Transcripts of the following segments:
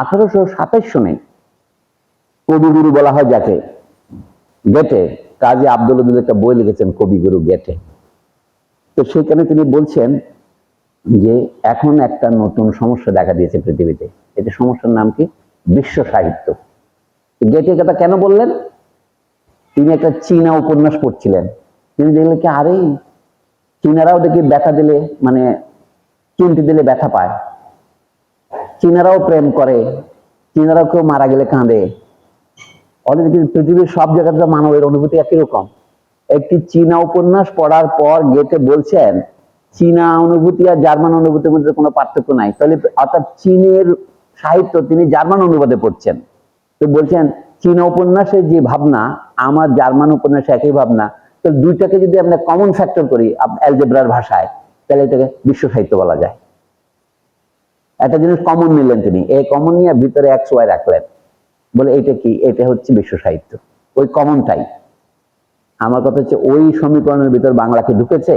আঠারোশো সাতাশ সনে কবিগুরু বলা হয় যাকে গেটে কাজী আব্দুল একটা বই লিখেছেন কবিগুরু গেটে। তো সেখানে তিনি বলছেন যে, এখন একটা নতুন সমস্যা দেখা দিয়েছে পৃথিবীতে। এটা সমস্যার নাম কি? বিশ্ব সাহিত্য। গেটে কথা কেন বললেন? তিনি একটা চীনা উপন্যাস পড়ছিলেন। তিনি দেখলেন কি, আরে, চীনারাও দেখি ব্যথা দিলে মানে চিমটি দিলে ব্যথা পায়। চীনারাও প্রেম করে, চীনারাও কেউ মারা গেলে কাঁদে। ওদের কিন্তু পৃথিবীর সব জায়গাতে তো মানবের অনুভূতি একই রকম। একটি চীনা উপন্যাস পড়ার পর গেটে বলছেন, চীনা অনুভূতি আর জার্মান অনুভূতির মধ্যে কোনো পার্থক্য নাই। তাহলে অর্থাৎ চীনের সাহিত্য তিনি জার্মান অনুবাদে পড়ছেন। তো বলছেন, চীনা উপন্যাসের যে ভাবনা, আমার জার্মান উপন্যাসে একই ভাবনা। তো দুইটাকে যদি আমরা কমন ফ্যাক্টর করি অ্যালজেব্রার ভাষায়, তাহলে এটাকে বিশ্ব সাহিত্য বলা যায়। একটা জিনিস কমন নিলেন তিনি। এই কমন নিয়ে ভিতরে একশো ওয়াই রাখলেন। বলে এটা কি? এটা হচ্ছে বিশ্ব সাহিত্য। ওই কমনটাই আমার কথা হচ্ছে ওই সমীকরণের ভিতর বাংলাকে ঢুকেছে?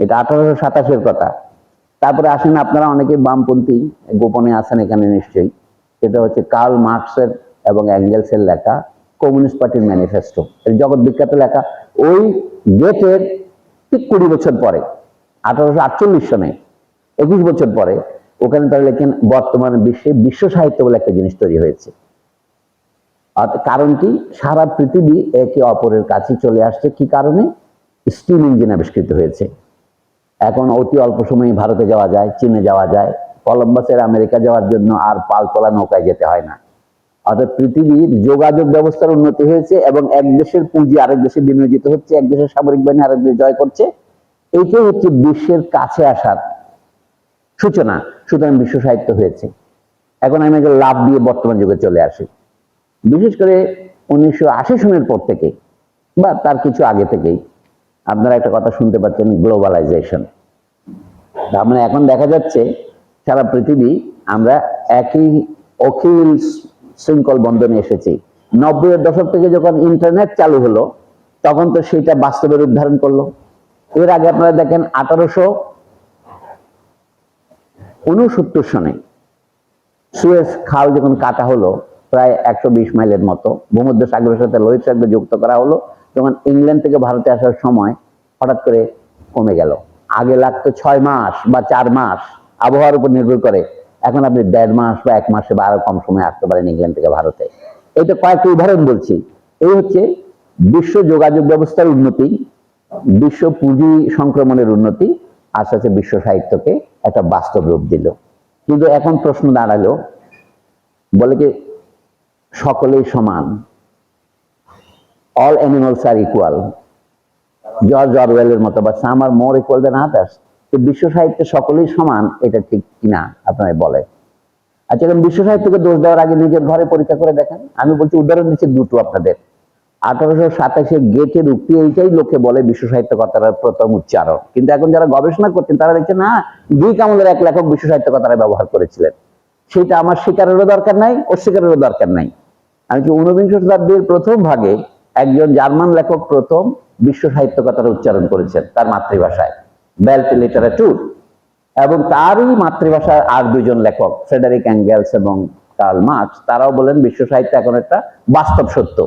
এটা আঠারোশো সাতাশের কথা। তারপরে আসেন আপনারা অনেকে বামপন্থী গোপনে আছেন এখানে নিশ্চয়ই। এটা হচ্ছে কার্ল মার্কসের এবং অ্যাঙ্গেলসের লেখা কমিউনিস্ট পার্টির ম্যানিফেস্টো জগৎ বিখ্যাত লেখা। ওই গেটের ঠিক কুড়ি বছর পরে, আঠারোশো আটচল্লিশ সনে, একুশ বছর পরে ওখানে তারা লেখেন বর্তমান বিশ্বে বিশ্ব সাহিত্য বলে একটা জিনিস তৈরি হয়েছে। কারণ কি? সারা পৃথিবী একে অপরের কাছে চলে আসছে। কি কারণে? স্টিম ইঞ্জিন আবিষ্কৃত হয়েছে। এখন অতি অল্প সময়ে ভারতে যাওয়া যায়, চীনে যাওয়া যায়, কলম্বাসের আমেরিকা যাওয়ার জন্য আর পালতোলা নৌকায় যেতে হয় না। অর্থাৎ পৃথিবীর যোগাযোগ ব্যবস্থার উন্নতি হয়েছে এবং এক দেশের পুঁজি আরেক দেশে বিনিয়োজিত হচ্ছে, এক দেশের সামরিক বাহিনী আরেক দেশ জয় করছে। এইটাই হচ্ছে বিশ্বের কাছে আসার সূচনা, সুতরাং বিশ্ব সাহিত্য হয়েছে। এখন আমি একে লাভ দিয়ে বর্তমান যুগে চলে আসি। বিশেষ করে উনিশশো আশি সনের পর থেকে, বা তার কিছু আগে থেকেই, আপনারা একটা কথা শুনতে পাচ্ছেন, গ্লোবালাইজেশন। তার মানে এখন দেখা যাচ্ছে, সারা পৃথিবী আমরা একই অখিল শৃঙ্খল বন্ধনে এসেছি। নব্বইয়ের দশক থেকে যখন ইন্টারনেট চালু হলো, তখন তো সেটা বাস্তবে রূপ ধারণ করল। এর আগে আপনারা দেখেন, আঠারোশো উনসত্তর সনে সুয়েজ খাল যখন কাটা হলো, প্রায় একশো বিশ মাইলের মতো, ভূমধ্য সাগরের সাথে লোহিত সাগর যুক্ত করা হলো, তখন ইংল্যান্ড থেকে ভারতে আসার সময় হঠাৎ করে কমে গেল। আগে লাগতো ছয় মাস বা চার মাস, আবহাওয়ার উপর নির্ভর করে। এখন আপনি দেড় মাস বা এক মাসে বা আরও কম সময় আসতে পারেন ইংল্যান্ড থেকে ভারতে। এটা কয়েকটা উদাহরণ বলছি। এই হচ্ছে বিশ্ব যোগাযোগ ব্যবস্থার উন্নতি, বিশ্ব পুঁজি সংক্রমণের উন্নতি, আস্তে আস্তে বিশ্ব সাহিত্যকে একটা বাস্তব রূপ দিল। কিন্তু এখন প্রশ্ন দাঁড়াল, বলে কি সকলেই সমান? All animals are equal George অরওয়েলের মতো বা সাম আর মোর ইকুয়াল দেন আদার্স তো বিশ্ব সাহিত্যে সকলেই সমান, এটা ঠিক কিনা আপনারা বলে আচ্ছা এখন বিশ্ব সাহিত্যকে দোষ দেওয়ার আগে নিজের ঘরে পরীক্ষা করে দেখেন। আমি বলছি, উদাহরণ দিচ্ছি দুটো আপনাদের। আঠারোশো সাতাশে গেটের উক্তি এইটাই লোকে বলে বিশ্ব সাহিত্য কথাটার প্রথম উচ্চারণ। কিন্তু এখন যারা গবেষণা করছেন, তারা দেখছেন, না, দুই কামলের এক লেখক বিশ্ব সাহিত্য কথাটা ব্যবহার করেছিলেন। সেটা আমার স্বীকারেরও দরকার নাই, অস্বীকারেরও দরকার নাই। আমি কি ঊনবিংশ শতাব্দীর প্রথম ভাগে একজন জার্মান লেখক প্রথম বিশ্ব সাহিত্য কথাটা উচ্চারণ করেছেন তার মাতৃভাষায় বেল্ট লিটারেচুর এবং তারই মাতৃভাষার আর দুজন লেখক, ফ্রেডারিক অ্যাঙ্গেলস এবং কার্ল মার্কস, তারাও বলেন বিশ্ব সাহিত্য এখন একটা বাস্তব সত্য।